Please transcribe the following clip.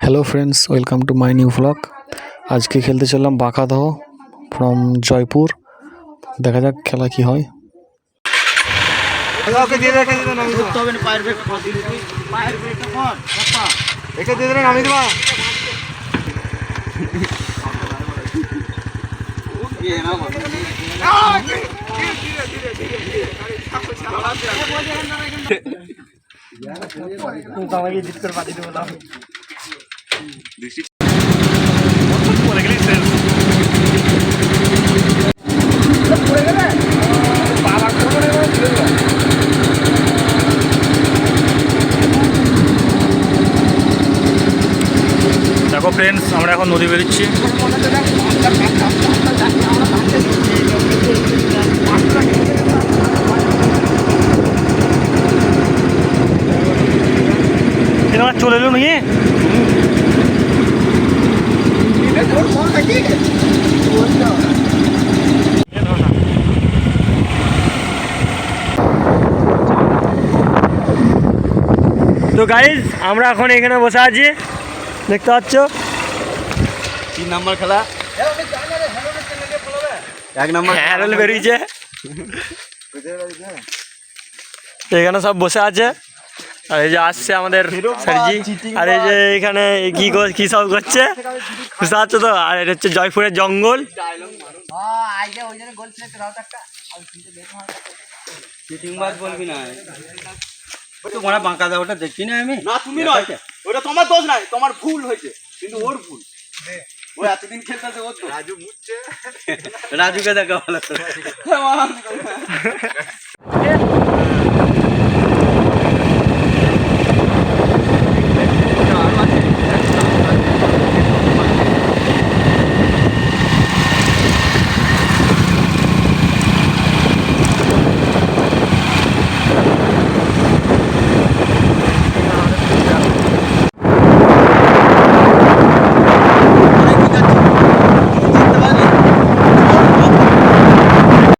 Hello friends welcome to my new blog আজকে খেলতে চললাম বাঁকাদহ ফ্রম জয়পুর দেখা যাক খেলা কি হয় জিত করে পাঠিয়ে দেবো না দেখো ফ্রেন্ডস আমরা এখন নদী বেরোচ্ছি। চলে এলো নাকি? তো গাইজ আমরা এখন এখানে বসে আছি। দেখতে পাচ্ছ? তিন নাম্বার খেলা। এক নম্বর হ্যারল বেরিয়েছে। এখানে সব বসে আছে। আর এই যে আসছে আমাদের স্যারজি। আর এই যে এখানে কি কি সব করছে? বুঝতে পারছ তো? আর এটা হচ্ছে জয়পুরের জঙ্গল। বলবি না। ওই তো মোড়া বাঁকা দেওয়া ওটা দেখছি না আমি। না তুমি নয়। ওটা তোমার দোষ নাই তোমার ভুল হয়েছে কিন্তু ওর ভুল। ও এতদিন খেলতেছে ওর রাজু মুচ্ছে রাজুকে দেখা ভালো।